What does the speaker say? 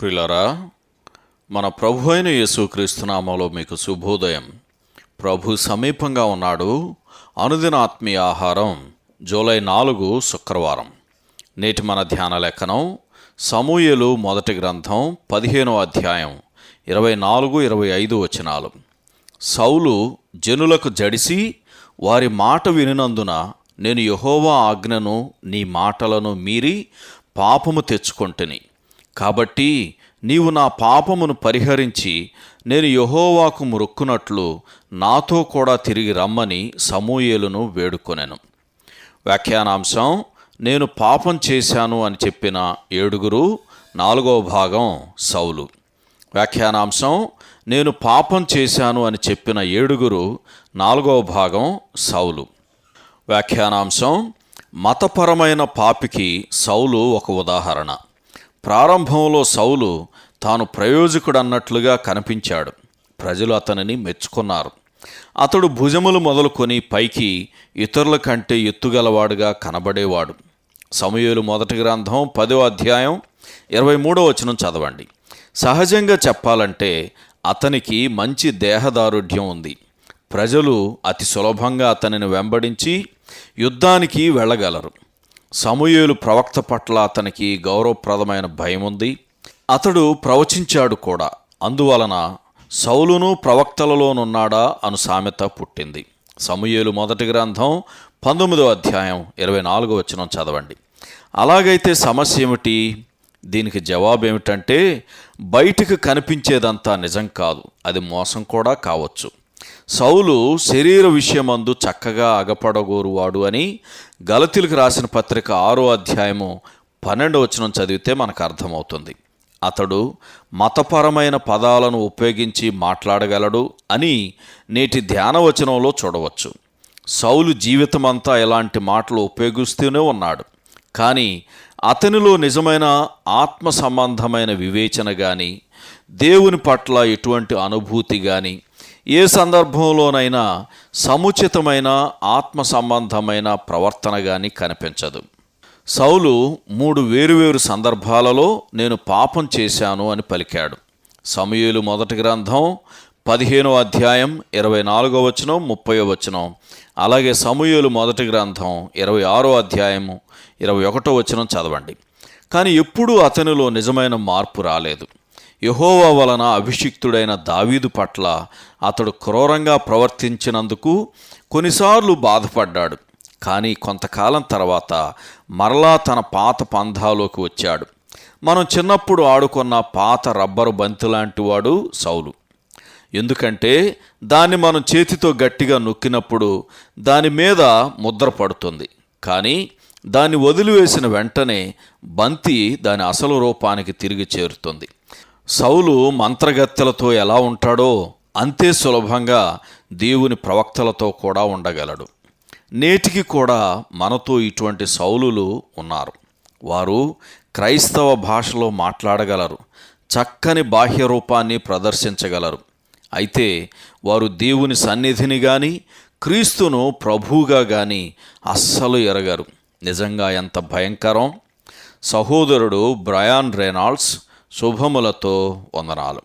ప్రిలరా మన ప్రభు అయిన యేసుక్రీస్తునామాలో మీకు శుభోదయం. ప్రభు సమీపంగా ఉన్నాడు. అనుదిన ఆత్మీయ ఆహారం జూలై నాలుగు శుక్రవారం. నేటి మన ధ్యాన లేఖనం సమూయలు మొదటి గ్రంథం పదిహేనో అధ్యాయం ఇరవై నాలుగు ఇరవై ఐదు వచనాలు. సౌలు జనులకు జడిసి వారి మాట వినినందున నేను యహోవా ఆజ్ఞను నీ మాటలను మీరి పాపము తెచ్చుకొంటిని. కాబట్టి నీవు నా పాపమును పరిహరించి నేను యహోవాకు మొక్కునట్లు నాతో కూడా తిరిగి రమ్మని సమూయేలును వేడుకొనెను. వ్యాఖ్యానాంశం నేను పాపం చేశాను అని చెప్పిన ఏడుగురు నాలుగవ భాగం సౌలు. వ్యాఖ్యానాంశం నేను పాపం చేశాను అని చెప్పిన ఏడుగురు నాలుగవ భాగం సౌలు. వ్యాఖ్యానాంశం మతపరమైన పాపికి సౌలు ఒక ఉదాహరణ. ప్రారంభంలో సౌలు తాను ప్రయోజకుడన్నట్లుగా కనిపించాడు. ప్రజలు అతనిని మెచ్చుకున్నారు. అతడు భుజములు మొదలుకొని పైకి ఇతరుల కంటే ఎత్తుగలవాడుగా కనబడేవాడు. సమయలు మొదటి గ్రంథం పదో అధ్యాయం ఇరవై మూడో వచనం చదవండి. సహజంగా చెప్పాలంటే అతనికి మంచి దేహదారుఢ్యం ఉంది. ప్రజలు అతి సులభంగా అతనిని వెంబడించి యుద్ధానికి వెళ్ళగలరు. సమూయేలు ప్రవక్త పట్ల అతనికి గౌరవప్రదమైన భయం ఉంది అతడు ప్రవచించాడు కూడా. అందువలన సౌలును ప్రవక్తలలోనున్నాడా అను సామెత పుట్టింది. సమూయేలు మొదటి గ్రంథం పంతొమ్మిదో అధ్యాయం ఇరవై నాలుగో వచనం చదవండి. అలాగైతే సమస్య ఏమిటి? దీనికి జవాబు ఏమిటంటే బయటికి కనిపించేదంతా నిజం కాదు. అది మోసం కూడా కావచ్చు. సౌలు శరీర విషయమందు చక్కగా అగపడగోరువాడు అని గలతీలకు రాసిన పత్రిక ఆరో అధ్యాయము పన్నెండు వచనం చదివితే మనకు అర్థమవుతుంది. అతడు మతపరమైన పదాలను ఉపయోగించి మాట్లాడగలడు అని నేటి ధ్యానవచనంలో చూడవచ్చు. సౌలు జీవితమంతా ఇలాంటి మాటలు ఉపయోగిస్తూనే ఉన్నాడు. కానీ అతనిలో నిజమైన ఆత్మ సంబంధమైన వివేచన కానీ దేవుని పట్ల ఎటువంటి అనుభూతి కానీ ఏ సందర్భంలోనైనా సముచితమైన ఆత్మ సంబంధమైన ప్రవర్తన కానీ కనిపించదు. సౌలు మూడు వేరువేరు సందర్భాలలో నేను పాపం చేశాను అని పలికాడు. సమయలు మొదటి గ్రంథం పదిహేనో అధ్యాయం ఇరవై నాలుగో వచనం ముప్పై వచనం. అలాగే సమూహలు మొదటి గ్రంథం ఇరవై ఆరో అధ్యాయము ఇరవై ఒకటో వచనం చదవండి. కానీ ఎప్పుడూ అతనిలో నిజమైన మార్పు రాలేదు. యహోవా వలన అభిషిక్తుడైన దావీదు పట్ల అతడు క్రూరంగా ప్రవర్తించినందుకు కొన్నిసార్లు బాధపడ్డాడు. కానీ కొంతకాలం తర్వాత మరలా తన పాత పంధాలోకి వచ్చాడు. మనం చిన్నప్పుడు ఆడుకున్న పాత రబ్బరు బంతి లాంటి వాడు సౌలు. ఎందుకంటే దాన్ని మనం చేతితో గట్టిగా నొక్కినప్పుడు దాని మీద ముద్ర పడుతుంది. కానీ దాన్ని వదిలివేసిన వెంటనే బంతి దాని అసలు రూపానికి తిరిగి చేరుతుంది. సౌలు మంత్రగత్తెలతో ఎలా ఉంటాడో అంతే సులభంగా దేవుని ప్రవక్తలతో కూడా ఉండగలడు. నేటికి కూడా మనతో ఇటువంటి సౌలులు ఉన్నారు. వారు క్రైస్తవ భాషలో మాట్లాడగలరు. చక్కని బాహ్య రూపాన్ని ప్రదర్శించగలరు. అయితే వారు దేవుని సన్నిధిని కానీ క్రీస్తును ప్రభువుగా కానీ అస్సలు ఎరగరు. నిజంగా ఎంత భయంకరం! సహోదరుడు బ్రయాన్ రెనాల్డ్స్ శుభములతో వందనాలు